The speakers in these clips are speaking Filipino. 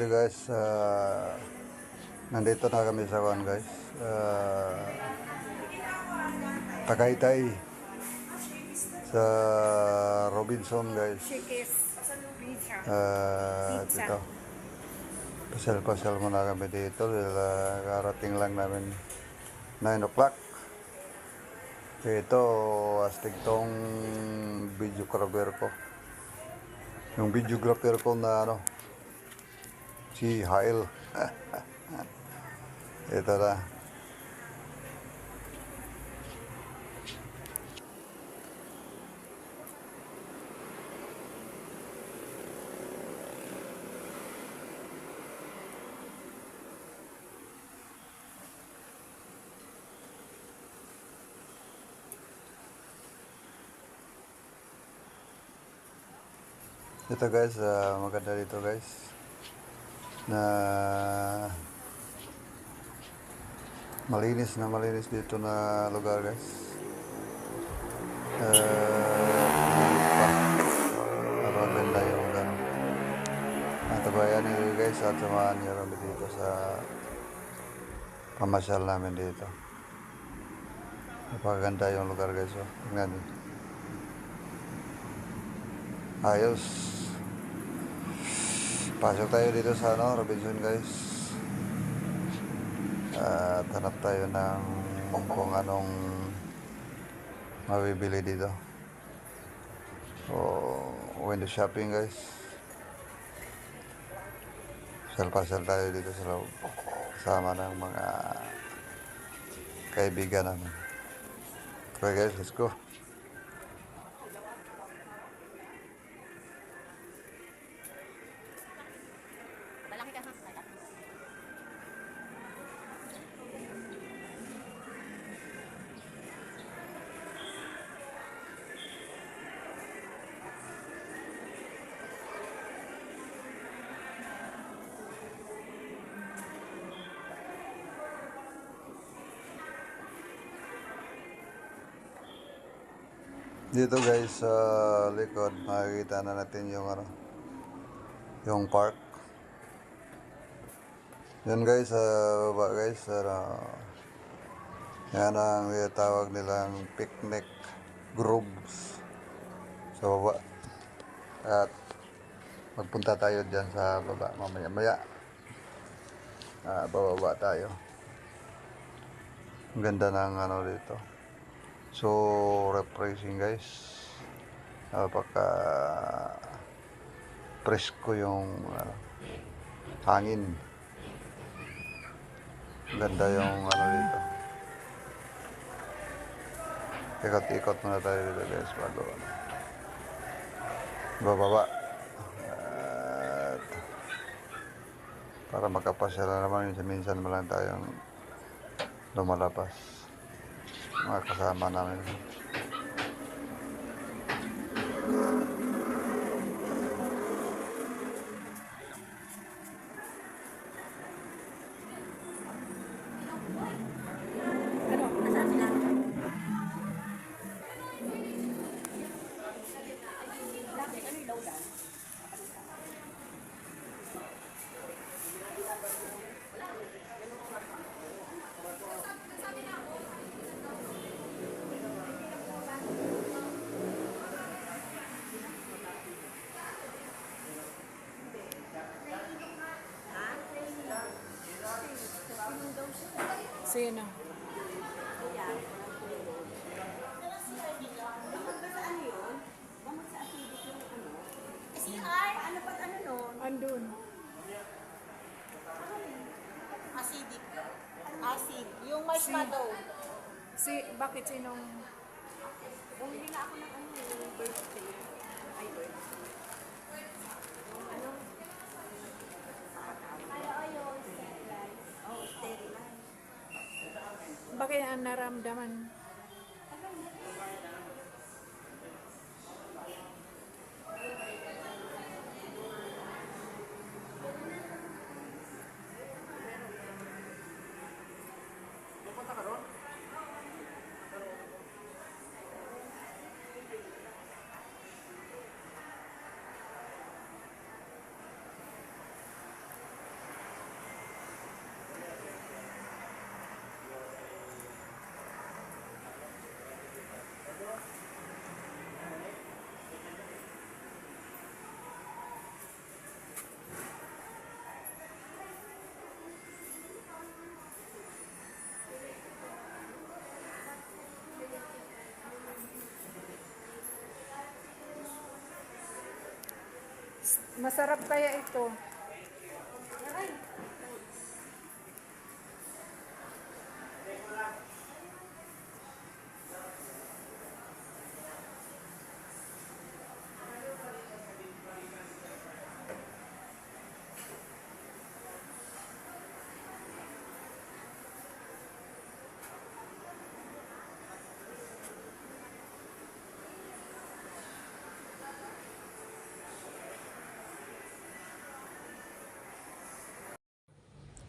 Actually guys, ah, nandito na kami sa one guys. Uh, Tagaytay. Sa Robinson guys. Pizza. dito. Pasyal-pasyal muna kami dito dahil ah, karating lang namin 9 o'clock. Ito, astig tong videographer ko. Yung videographer ko na ano, si Hail. Ito na. Ito guys, ah, maganda dito guys. Na malinis na malinis dito na lugar guys. Uh, maganda yung gano'n. Natabayan niyo guys at samahan niyo kami dito sa pamasyal namin dito. Napakaganda yung lugar guys. Oh. Tingnan niyo. Ayos. Pasok tayo dito sa ano, Robinson guys. At hanap tayo ng kung anong mabibili dito. So, window shopping guys. Sel-pasel tayo dito sa loob. Kasama ng mga kaibigan namin. Okay guys, let's go. Dito guys sa likod makikita na natin yung ano yung park. Yan guys sa baba guys ano, yan ang tawag nilang picnic groves sa baba. At magpunta tayo diyan sa baba mamaya maya. Ah, bababa tayo. Ang ganda ng ano dito. So, refreshing guys. Napaka presko yung ano, hangin. Ganda yung ano dito. Ikot-ikot muna tayo dito guys bago ano. Bababa. At para makapasya na naman minsan-minsan mo lang tayong lumalabas mga kasama namin. Ano? Pa ano nun? Andun. Acidic. Acid. Yung marshmallow. Si, bakit sinong... Bumili na ako ng ano, birthday. Ay, birthday. Ano? Ayaw, ayaw, sterilize. Oh, sterilize. Bakit ang naramdaman? Masarap kaya ito.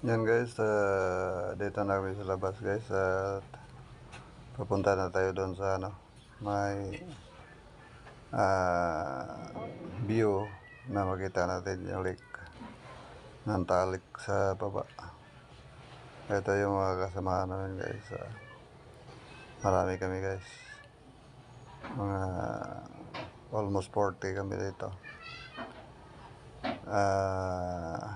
Yan guys, ah, dito na kami sa labas guys at papunta na tayo doon sa ano, may ah, view na makita natin yung lake ng talik sa baba. Ito yung mga kasamahan namin guys. ah. marami kami guys. Mga almost 40 kami dito. Ah...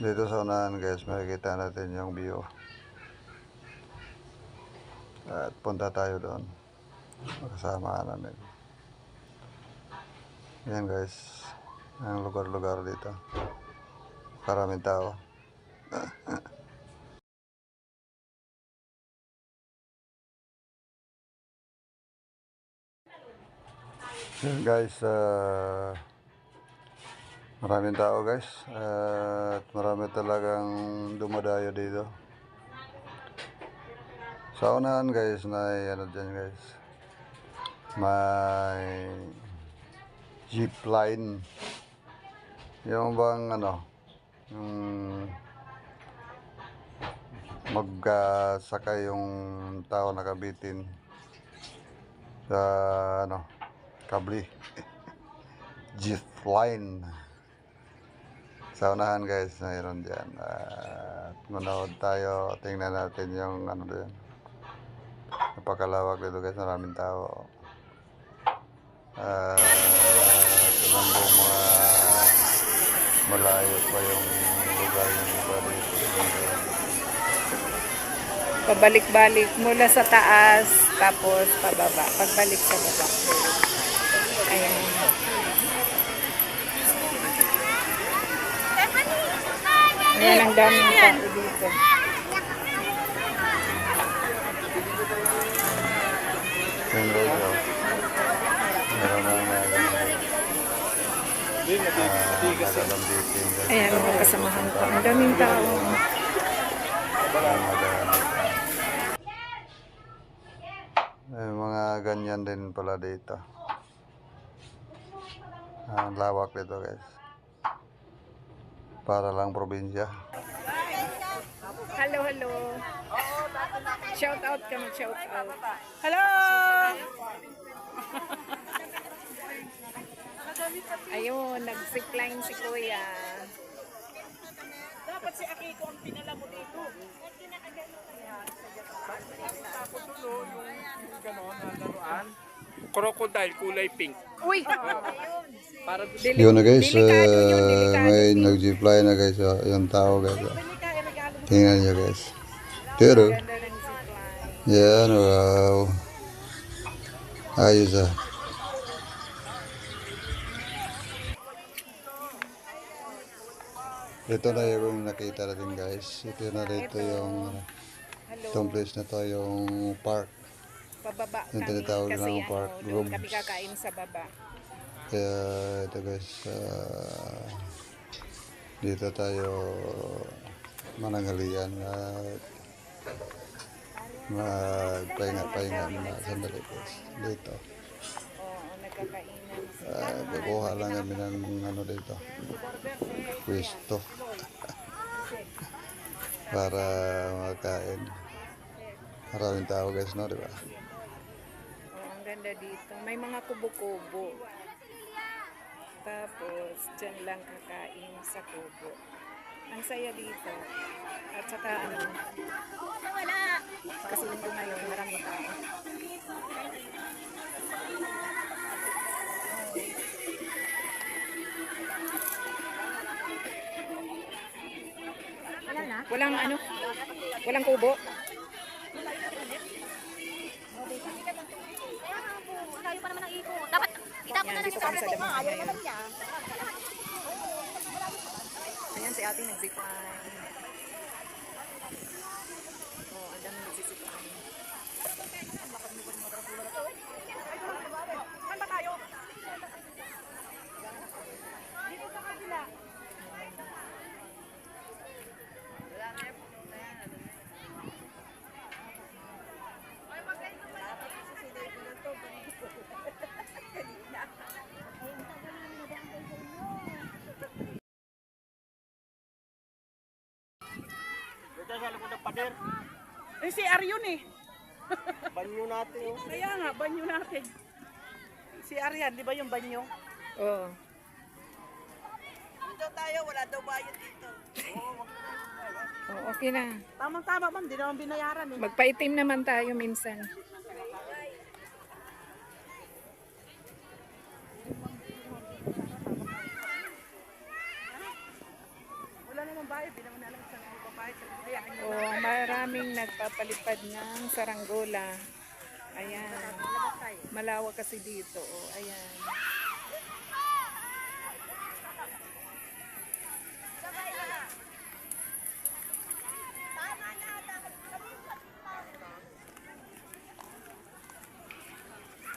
Dito sa unahan guys, makikita natin yung view. At punta tayo doon. Makasama namin. Yan guys, ang lugar-lugar dito. Karaming tao. Guys, ah... Maraming tao guys at marami talagang dumadayo dito. Sa unahan guys na ano dyan guys. May jeep line. Yung bang ano yung magsakay yung tao nakabitin sa ano kabli jeep line sa guys, mayroon dyan. At manood tayo, tingnan natin yung ano din. Napakalawak dito guys, maraming tao. At ilang mga malayo pa yung lugar yung iba. Pabalik-balik mula sa taas, tapos pababa. Pagbalik sa baba. Ayan. Ayan ang tao dito. Na nga uh, nagalambitin guys. Ayan, mga kasamahan ko. Ang daming tao. May mga ganyan din pala dito. Ang lawak dito guys. Para lang probinsya. Hello, hello. Shout out kami, shout out. Hello! Ayun, nag-zipline si Kuya. Dapat si Akiko ang pinala mo dito. Crocodile kulay pink. Uy! Para Deli- Yun na guys, uh, may nag-ziply na guys. Oh, yung tao guys. Oh. Tingnan nyo guys. Pero, yan wow. Ayos ah. Ito na yung nakita natin guys. Ito na rito yung Hello. itong place na to yung park. Pababa Yung kami kasi ng ano, park doon kami rooms. kakain sa baba. Kaya ito guys, ah, dito tayo mananghalian at magpahinga-pahinga muna sandali guys. Dito. Uh, kukuha lang kami ng ano dito. Pwesto. Para makain. Maraming tao guys, no? Di ba? Oo, ang ganda dito. May mga kubo-kubo. Tapos, dyan lang kakain sa kubo. Ang saya dito. At saka ano, kasi linggo ngayon, maraming tao. Walang ano? Walang kubo? Layo pa naman ang iko. Dapat Kami sa damahan ngayon. Ayan si ate nagsipay. Oh, ang dami nagsisipay. Saan ba tayo? Dito sa kabila. Ito sa likod ng pader. Eh, si Aryon eh. Banyo natin. oh. Kaya nga, banyo natin. Si Aryan, di ba yung banyo? Oh. Dito tayo, wala daw bayad dito. oh, okay na. Tamang-tama ma'am, di naman binayaran eh. Magpaitim naman tayo minsan. Wala naman bayad, di naman alam saan ang babayad. Kaya ano, Oh, maraming nagpapalipad ng saranggola. Ayan. Malawak kasi dito. Oh, ayan.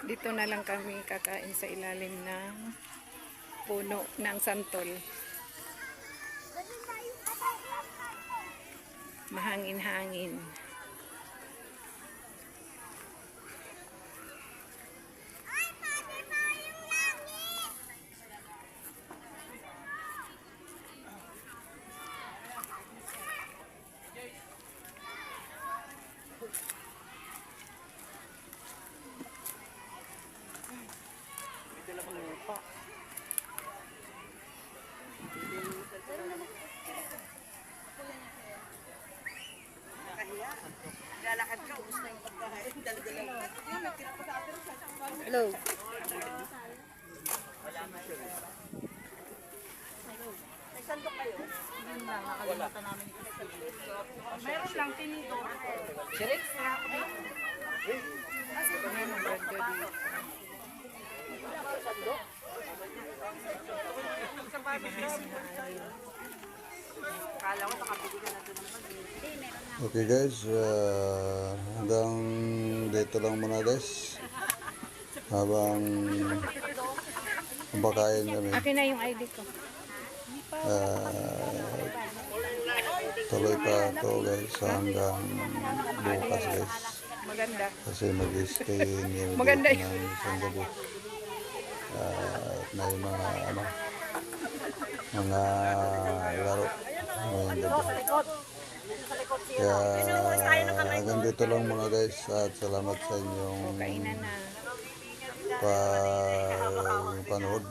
Dito na lang kami kakain sa ilalim ng puno ng santol. Mahangin-hangin. lalakad ka, ubus na yung pagkain. Dala-dala. Hello. May sandok kayo? Nakalimutan namin. Meron lang, tinidor. Ayan ang ganda dito. Kala ko nakapili ka na doon naman. Okay guys, uh, hanggang dito lang muna guys. Habang kumakain kami. Akin na yung ID ko. Uh, tuloy pa to guys hanggang bukas guys. Maganda. Kasi mag-stay near Maganda dito ng isang gabi. Uh, at may mga ano, mga laro. Kaya hanggang dito lang mga guys at salamat sa inyong pa panood.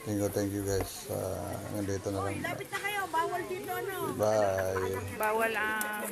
Thank you, thank you guys. Uh, hanggang dito na lang. Lapit na kayo, bawal dito ano. Bye. Bawal ang